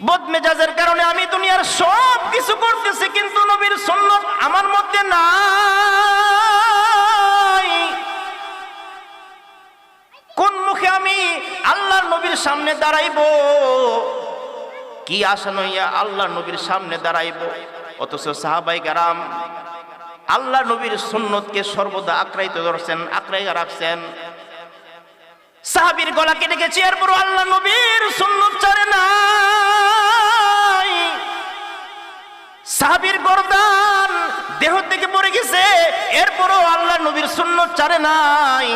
বদমেজাজের কারণে আমি দুনিয়ার সব কিছু করতেছি, কিন্তু নবীর সুন্নত আমার মধ্যে নাই। কোন মুখে আমি আল্লাহর নবীর সামনে দাঁড়াইব? কি আশা নইয়া আল্লাহ নবীর সামনে দাঁড়াইব? অথচ সাহাবাই গারাম আল্লাহ নবীর সুন্নতকে সর্বদা আক্রাইত ধরছেন আক্রাইয়া রাখছেন। সাহাবীর গলা কেটে গেছে এরপর আল্লাহ নবীর থেকে পড়ে গেছে। এরপরও আল্লাহ নবীর সুন্নত চারে নাই।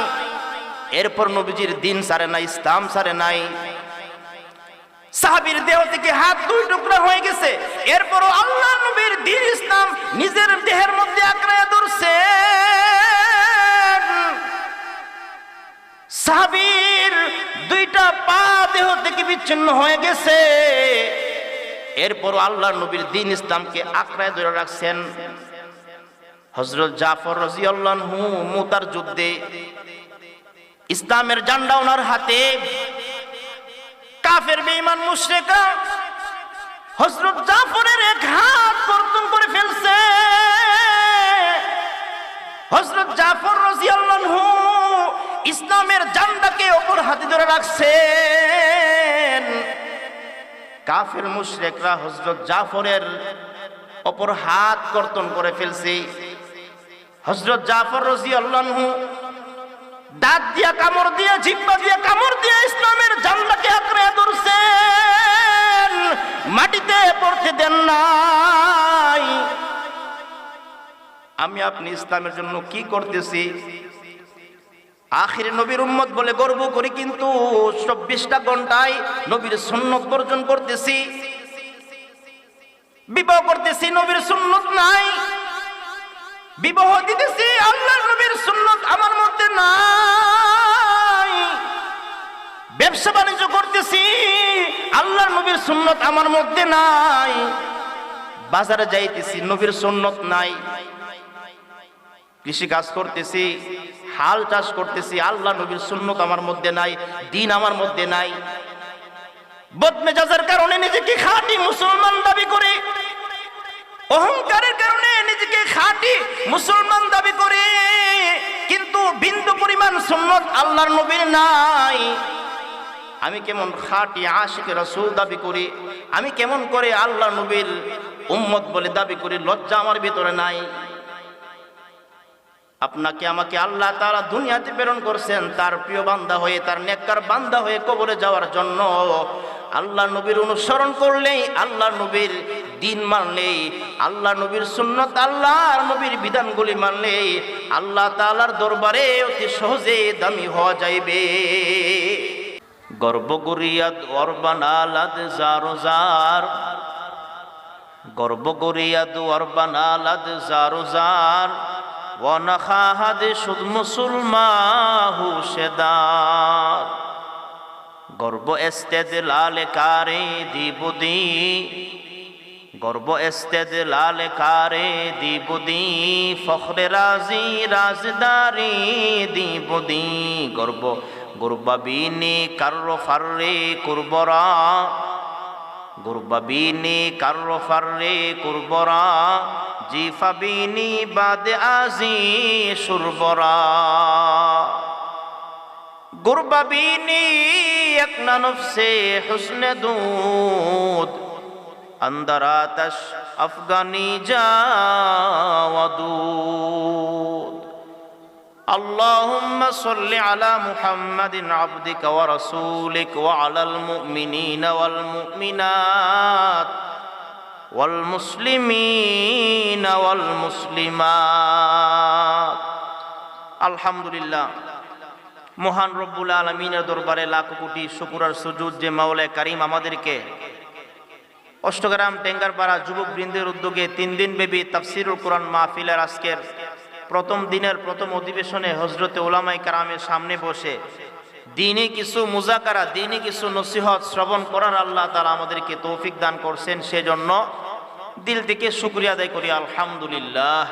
এরপর নবীজির দিন সারে নাই, ইসলাম সারে নাই। সাহাবীর দেহ থেকে হাত দুই টুকরা হয়ে গেছে। এরপরও আল্লাহ নবীর দিন ইসলাম নিজের দেহের মধ্যে আঁকড়ায় ধরছে। সাহাবীর দুইটা পা দেহ থেকে বিচ্ছিন্ন হয়ে গেছে। এরপর আল্লাহ নবীর দিন ইসলামকে আঁকড়ায় ধরে রাখছেন। হজরত জাফর রাজিয়াল্লাহু মুতার যুদ্ধে ইসলামের জান্ডা ওনার হাতে। কাফের, বেঈমান, মুশরিকরা হজরত জাফরের এক হাত কর্তন করে ফেলছে। হজরত জাফর রাদিয়াল্লাহু ইসলামের জান্ডাকে অপর হাতে ধরে রাখছেন। কাফের, মুশরিকরা হজরত জাফরের অপর হাত কর্তন করে ফেলছে। হযরত জাফর রাদিয়াল্লাহু দাঁত দিয়া কামড় দিয়া, জিব্বা দিয়া কামড় দিয়া ইসলামের জানলাকে আঁকড়ে ধরছেন। মাটিতে পড়তে দেন নাই। আমি আপনি ইসলামের জন্য কি করতেছি? আখির নবীর উম্মত বলে গর্ব করি, কিন্তু চব্বিশটা ঘন্টায় নবীর সুন্নত বর্জন করতেছি। বিবাহ করতেছি, নবীর সুন্নত নাই। বিবাহ দিতেছি আল্লাহর নবীর সুন্নত আমার মধ্যে নাই। ব্যবসা বাণিজ্য করতেছি আল্লাহর নবীর সুন্নত আমার মধ্যে নাই। বাজারে যাইতেছি, নবীর সুন্নত নাই। কৃষি কাজ করতেছি, হাল চাষ করতেছি, আল্লাহ নবীর সুন্নত আমার মধ্যে নাই, দিন আমার মধ্যে নাই। বদমেজাজের কারণে নিজেকে খাঁটি মুসলমান দাবি করে অহংকারের কারণে নিজেকে খাঁটি মুসলমান দাবি করে, কিন্তু বিন্দু পরিমাণ সুন্নত আল্লাহর নবীর নাই। আমি কেমন খাঁটি আশিক রসুল দাবি করি, আমি কেমন করে আল্লাহ নবীর উম্মত বলে দাবি করি, লজ্জা আমার ভিতরে নাই। আপনাকে আমাকে আল্লাহ তারা দুনিয়াতে প্রেরণ করছেন, তার প্রিয় বান্দা হয়ে, তার নেককার বান্দা হয়ে কবরে যাওয়ার জন্য। আল্লাহ নবীর অনুসরণ করলেই আল্লাহ নবীর দিন মানলেই আল্লাহ নবীর সুন্নত আল্লাহর নবীর বিধানগুলি মানলেই আল্লাহ তালার দরবারে অতি সহজে দামি হওয়া যাইবে। গর্ব গর্বগরিয়াদ অরবানালাদ জারোজার গর্বগরিয়াদ অরবানালাদ জারোজার ওয়ানাখাহাদ সুদ মুসলমাহু সেদার। গর্ব এস্তেদ লাল কারে দিবুদি। গর্ব এস্তেদ লাল কারে দিবুদি, ফখরে রাজি, রাজদারি দিবুদি। গর্ব গুরবাবিনী কার্র ফার্রে কুরবরা, গুরবাবিনী কার্র ফার্রে কুরবরা, জিফাবিনী বাদ আজি সুরবরা। গুরবাবিনী এক নফসে হুসনে দুধ اندر آتش افغانی جا ودود اللهم صل على محمد عبدك ورسولك وعلى المؤمنين والمؤمنات والمسلمين والمسلمات الحمد لله মহান রব্বুল আলমিনের দরবারে লাখ কোটি শুকুরার সুজুদ যে মাওলায় কারিম আমাদেরকে অষ্টগ্রাম টেঙ্গারপাড়া যুবক বৃন্দের উদ্যোগে তিন দিন ব্যাপী তাফসিরুল কোরআন মাহফিলের আজকের প্রথম দিনের প্রথম অধিবেশনে হজরতে ওলামাই কারামের সামনে বসে দিনে কিছু মুজাকারা দিনে কিছু নসিহত শ্রবণ করার আল্লাহ তারা আমাদেরকে তৌফিক দান করছেন সেজন্য দিল থেকে শুক্রিয়া আদায় করি, আলহামদুলিল্লাহ।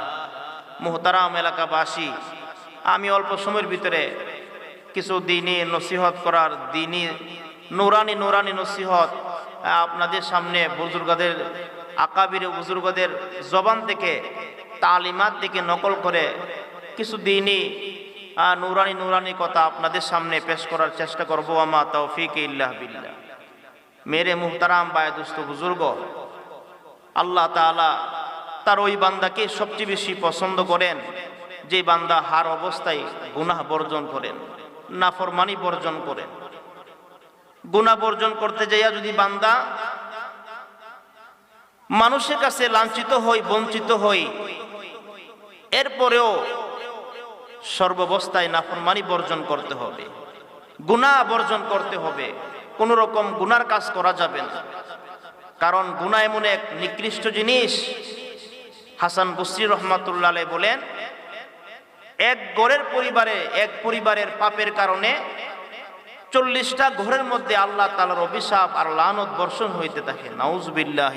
মোহতারাম এলাকাবাসী, আমি অল্প সময়ের ভিতরে কিছু দিনই নসিহত করার, দিনই নুরানি নুরানি নসিহত আপনাদের সামনে বুজুর্গদের আকাবির বুজুর্গদের জবান থেকে, তালিমাত থেকে নকল করে কিছু দিনই নুরানি নুরানি কথা আপনাদের সামনে পেশ করার চেষ্টা করব। আমা তৌফিক ইল্লাহ বিল্লাহ। মেরে মুহতারাম বায়দুস্ত বুজুর্গ, আল্লাহ তাআলা তার ওই বান্দাকে সবচেয়ে বেশি পছন্দ করেন, যে বান্দা হার অবস্থায় গুনাহ বর্জন করেন, নাফরমানি বর্জন করেন। গুনাহ বর্জন করতে যাইয়া যদি বান্দা মানুষের কাছে লাঞ্ছিত হই, বঞ্চিত হই, এরপরেও সর্বাবস্থায় নাফরমানি বর্জন করতে হবে, গুনাহ বর্জন করতে হবে। কোনো রকম গুনার কাজ করা যাবে না। কারণ গুনাহ এমন এক নিকৃষ্ট জিনিস। হাসান বসরি রহমাতুল্লাহ বলেন, এক গড়ের পরিবারে, এক পরিবারের পাপের কারণে চল্লিশটা ঘরের মধ্যে আল্লাহ তালার অভিশাপ আর লানত বর্ষণ হইতে থাকে। নাউজবিল্লাহ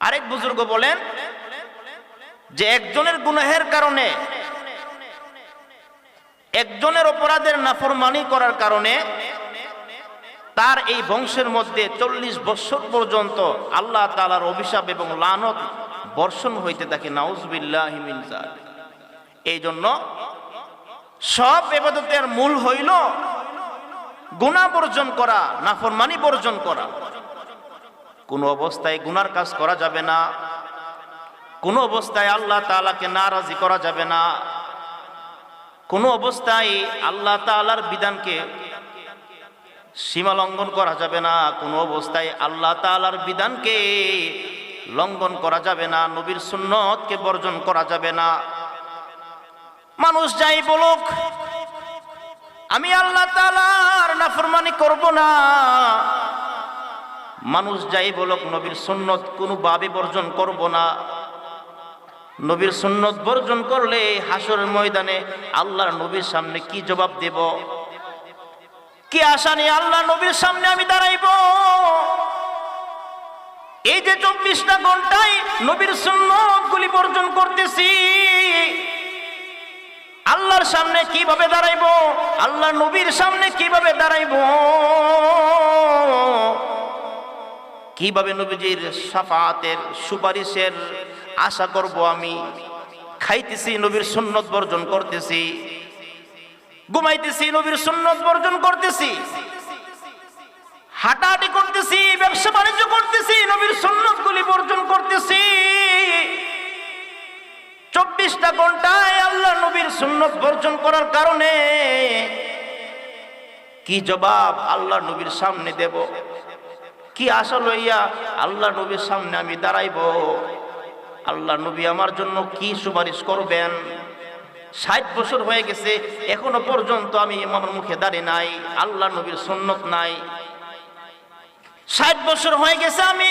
আরেক বুজুর্গ বলেন যে একজনের গুনাহের কারণে, একজনের অপরাধের নাফরমানি করার কারণে তার এই বংশের মধ্যে চল্লিশ বৎসর পর্যন্ত আল্লাহ তালার অভিশাপ এবং লানত বর্ষণ হইতে থাকে। নাউজবিল্লাহ এই জন্য সব এবাদতের মূল হইল গুণা বর্জন করা, নাফরমানি বর্জন করা। কোনো অবস্থায় গুনার কাজ করা যাবে না, কোনো অবস্থায় আল্লাহ তাআলাকে নারাজি করা যাবে না, কোনো অবস্থায় আল্লাহ তাআলার বিধানকে সীমা লঙ্ঘন করা যাবে না, কোনো অবস্থায় আল্লাহ তাআলার বিধানকে লঙ্ঘন করা যাবে না, নবীর সুন্নতকে বর্জন করা যাবে না। মানুষ যাই বলুক, আমি আল্লাহ তাআলার নাফরমানি করব না। মানুষ যাই বলুক, নবীর সুন্নত কোনো ভাবে বর্জন করব না। নবীর সুন্নত বর্জন করলে হাসরের ময়দানে আল্লাহর নবীর সামনে কি জবাব দেব? কি আশা নিয়ে আল্লাহ নবীর সামনে আমি দাঁড়াইব? এই যে চব্বিশটা ঘন্টায় নবীর সুন্নত গুলি বর্জন করতেছি আল্লাহর সামনে কীভাবে দাঁড়াইব? আল্লাহ নবীর সামনে কীভাবে দাঁড়াইব? কীভাবে নবীজির সাফাতের সুপারিশের আশা করব আমি? খাইতেছি, নবীর সুন্নত বর্জন করতেছি। ঘুমাইতেছি, নবীর সুন্নত বর্জন করতেছি। হাঁটাহাঁটি করতেছি, ব্যবসা বাণিজ্য করতেছি, নবীর সুন্নত গুলি বর্জন করতেছি। চব্বিশটা ঘন্টায় আল্লাহ নবীর সুন্নত বর্জন করার কারণে কি জবাব আল্লাহ নবীর সামনে দেব? কি আশা লইয়া আল্লাহ নবীর সামনে আমি দাঁড়াইব? আল্লাহ নবী আমার জন্য কি সুপারিশ করবেন? ষাট বছর হয়ে গেছে, এখনও পর্যন্ত আমি আমার মুখে দাঁড়িয়ে নাই, আল্লাহ নবীর সুন্নত নাই। ষাট বছর হয়ে গেছে আমি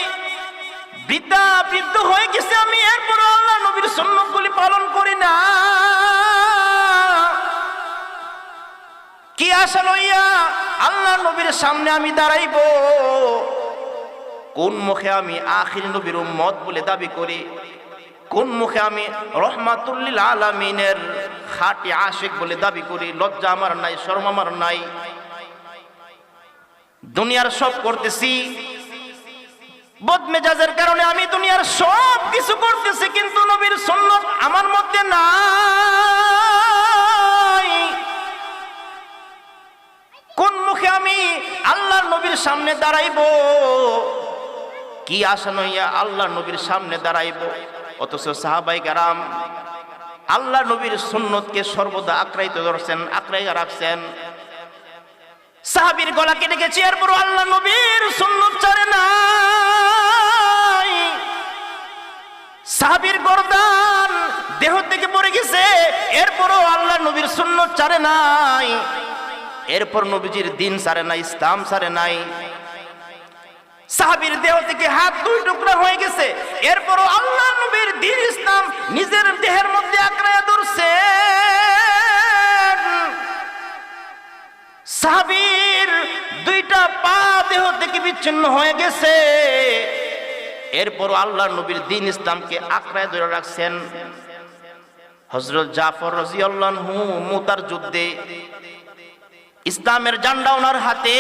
বৃদ্ধা বৃদ্ধ হয়ে গেছে আমি এরপর আল্লাহ নবীর সুন্নত গুলি পালন করি না। কি আশা লইয়া আল্লাহ নবীর সামনে আমি দাঁড়াইব? কোন মুখে আমি আখির নবীর উম্মত বলে দাবি করি? কোন মুখে আমি রহমাতুল্লিল আলামিনের খাটি আশিক বলে দাবি করি? লজ্জা আমার নাই, শর্ম আমার নাই। দুনিয়ার সব করতেছি বদমেজাজের কারণে আমি দুনিয়ার সব কিছু করতেছি, কিন্তু নবীর সুন্নত আমার মধ্যে নাই। কোন মুখে আমি আল্লাহর নবীর সামনে দাঁড়াইব? কি আশা নইয়া আল্লাহ নবীর সামনে দাঁড়াইব? অথচ সাহাবাই গারাম আল্লাহ নবীর সুন্নতকে সর্বদা আক্রাইত ধরছেন আক্রাইয়া রাখছেন। সাহাবীর গলা কেটে গেছে এরপর আল্লাহ নবীর সুন্নত ছাড়ে নাই। সাহাবীর গরদান দেহ থেকে পড়ে গেছে। এরপরও আল্লাহ নবীর শূন্য চারে নাই। এরপর নবীজির দিন সারে নাই, ইসলাম সারে নাই। সাহাবীর দেহ থেকে হাত দুই টুকরা হয়ে গেছে। এরপরও আল্লাহ নবীর দিন ইসলাম নিজের দেহের মধ্যে আঁকড়ায় ধরছে। সাহাবীর দুইটা পা দেহ থেকে বিচ্ছিন্ন হয়ে গেছে। এরপর আল্লাহ নবীর দিন ইসলামকে আঁকড়ায় ধরে রাখছেন হজরত জাফর রাজিয়াল্লাহু মুতার যুদ্ধে। ইসলামের জান্ডা ওনার হাতে।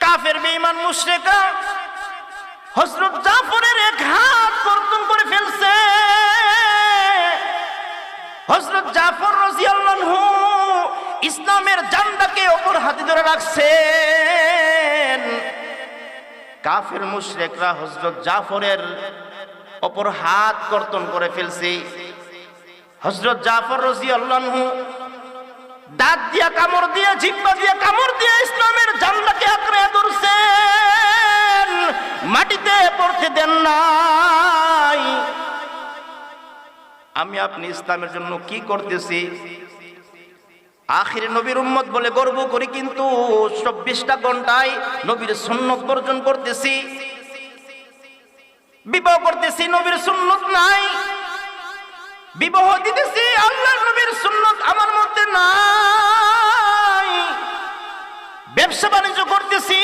কাফের, বেঈমান, মুশরিকরা হযরত জাফরের এক হাত কর্তন করে ফেলছে। হজরত জাফর রাদিয়াল্লাহু ইসলামের জান্ডাকে অপর হাতে ধরে রাখছেন। কাফের মুশরিকরা হজরত জাফরের অপর হাত কর্তন করে ফেলছে। হজরত জাফর রাদিয়াল্লাহু দাঁত দিয়া কামড় দিয়ে, জিব্বা দিয়া কামড় দিয়ে ইসলামের জানলাকে আঁকড়ে ধরছেন। মাটিতে পড়তে দেন নাই। আমি আপনি ইসলামের জন্য কি করতেছি? আখিরে নবীর উম্মত বলে গর্ব করি, কিন্তু চব্বিশটা ঘন্টায় নবীর সুন্নত বর্জন করতেছি। বিবাহ করতেছি, নবীর সুন্নত নাই। বিবাহ দিতেছি, আল্লাহ নবীর সুন্নত আমার মধ্যে নাই। ব্যবসা বাণিজ্য করতেছি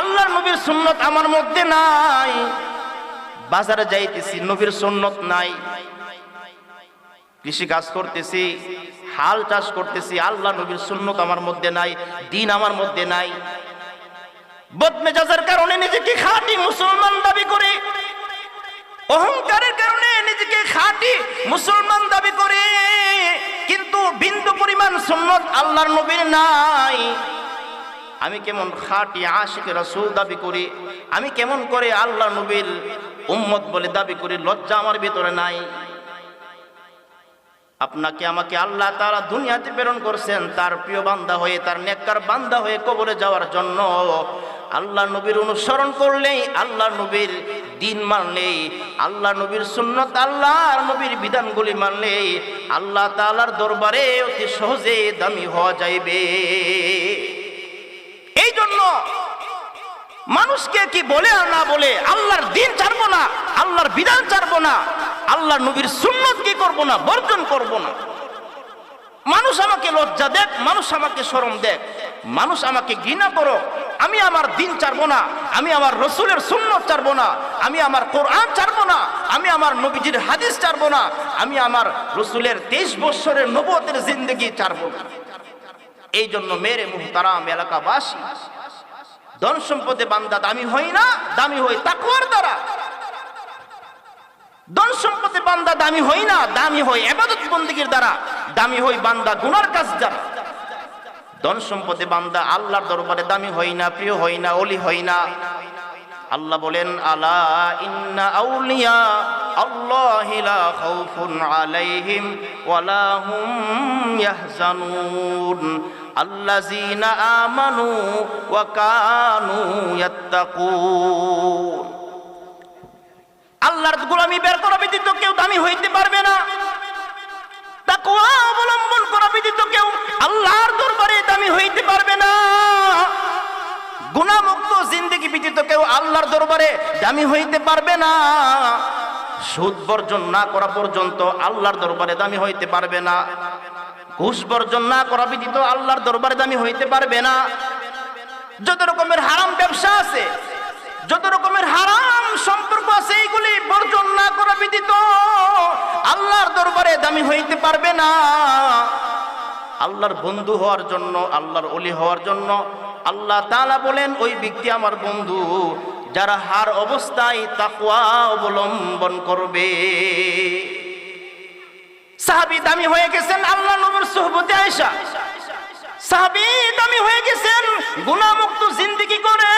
আল্লাহর নবীর সুন্নত আমার মধ্যে নাই। বাজারে যাইতেছি, নবীর সুন্নত নাই। কৃষি কাজ করতেছি। হাল চাষ করতেছি, আল্লাহ নবীর সুন্নত আমার মধ্যে নাই, দিন আমার মধ্যে নাই। বদমেজাজের কারণে নিজেকে খাঁটি মুসলমান দাবি করে, অহংকারের কারণে নিজেকে খাঁটি মুসলমান দাবি করে, কিন্তু বিন্দু পরিমাণ সুন্নত আল্লাহর নবীর নাই। আমি কেমন খাঁটি আশিক রাসূল দাবি করি, আমি কেমন করে আল্লাহ নবীর উম্মত বলে দাবি করি, লজ্জা আমার ভিতরে নাই। আপনাকে আমাকে আল্লাহ তারা দুনিয়াতে প্রেরণ করছেন, তার প্রিয় বান্দা হয়ে, তার নেককার বান্দা হয়ে কবরে যাওয়ার জন্য। আল্লাহ নবীর অনুসরণ করলেই আল্লাহ নবীর দিন মানলেই, আল্লাহ নবীর সুন্নত আল্লাহর নবীর বিধানগুলি মানলেই আল্লাহ তালার দরবারে অতি সহজে দামি হওয়া যাইবে। এই জন্য মানুষকে কি বলে আর না বলে, আল্লাহর দিন ছাড়বো না, আল্লাহর বিধান ছাড়বো না। আল্লাহ নবীর সুন্নত কি করব না? বর্জন করব না। মানুষ আমাকে লজ্জা দেখ, মানুষ আমাকে শরম দেখ, মানুষ আমাকে ঘৃণা করো। আমি আমার দিন ছাড়বো না, আমি আমার রসুলের সুন্নত ছাড়বো না, আমি আমার কোরআন ছাড়বো না, আমি আমার নবীজির হাদিস ছাড়বো না, আমি আমার রসুলের তেইশ বৎসরের নবতের জিন্দগি চারবো না এই জন্য মেরে মুহতারাম এলাকাবাসী, ধন সম্পদে বান্দা দামি হই না, দামি হই তাকুয়ার দ্বারা। ধন সম্পদে বান্দা দামি হই না, দামি হই এবাদত বন্দীগীর দ্বারা, দামি হই বান্দা গুনার কাজ দ্বারা। ধন সম্পদে বান্দা আল্লাহর দরবারে দামি হই না, প্রিয় হই না, অলি হই না। আল্লাহ বলেন, আলা ইন্না আউলিয়া আল্লাহি লা খাউফুন আলাইহিম ওয়ালা হুম ইয়াহজানুন। আল্লাযীনা আমানু ওয়া কানু ইয়াত্তাকুন। আল্লাহর গোলামি বের করা ব্যতীত কেউ দামি হইতে পারবে না। অবলম্বন করা ব্যতীত কেউ আল্লাহর দরবারে দামি হইতে পারবে না। গুণামুক্ত জিন্দগি ব্যতীত কেউ আল্লাহর দরবারে দামি হইতে পারবে না। সুদ বর্জন না করা পর্যন্ত আল্লাহর দরবারে দামি হইতে পারবে না। ঘুষ বর্জন না করা ব্যতীত আল্লাহর দরবারে দামি হইতে পারবে না। যত রকমের হারাম ব্যবসা আছে, যত রকমের হারাম সম্পর্ক আছে এইগুলি বর্জন না করা ব্যতীত আল্লাহর দরবারে দামি হইতে পারবে না। আল্লাহর বন্ধু হওয়ার জন্য, আল্লাহর অলি হওয়ার জন্য আল্লাহ তাআলা বলেন, ওই ব্যক্তি আমার বন্ধু, যারা হার অবস্থায় তাকওয়া অবলম্বন করবে। সাহাবী দামি হয়ে গেছেন আল্লাহ নবীর সুহবতে আয়েশা। সাহাবী দামি হয়ে গেছেন, গুনাহমুক্ত জিন্দেগি করে।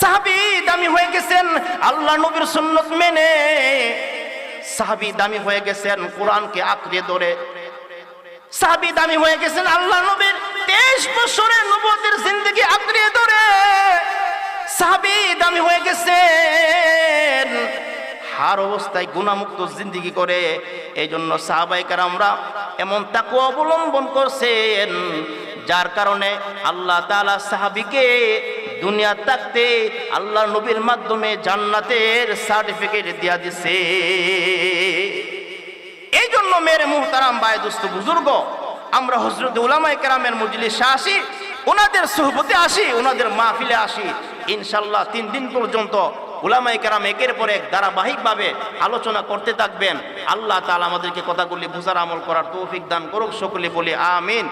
সাহাবী দামি হয়ে গেছেন আল্লাহ নবীর সুন্নত মেনে। সাহাবী দামি হয়ে গেছেন, কোরআনকে আঁকড়ে ধরে। সাহাবী দামি হয়ে গেছেন, আল্লাহ নবীর তেইশ বছরের নবতের জিন্দগি আঁকড়ে ধরে। সাহাবী দামি হয়ে গেছেন, হার অবস্থায় গুণামুক্ত জিন্দিগি করে। এই জন্য সাহাবাইকার আমরা এমন তাকে অবলম্বন করছেন, যার কারণে আল্লাহ তাআলা সাহাবিকে দুনিয়া থাকতে আল্লাহ নবীর মাধ্যমে জান্নাতের সার্টিফিকেট দিয়া দিছে। এই জন্য মেরে মুহতারাম বায়দুস্ত বুজুর্গ, আমরা হজরত উলামাই কেরামের মজলিসে আসি, ওনাদের সুহবতে আসি, ওনাদের মাহফিলে আসি। ইনশাল্লাহ তিন দিন পর্যন্ত উলামাই কেরাম একের পর এক ধারাবাহিকভাবে আলোচনা করতে থাকবেন। আল্লাহ তালা আমাদেরকে কথাগুলি বুঝার আমল করার তৌফিক দান করুক, সকলে বলি আমিন।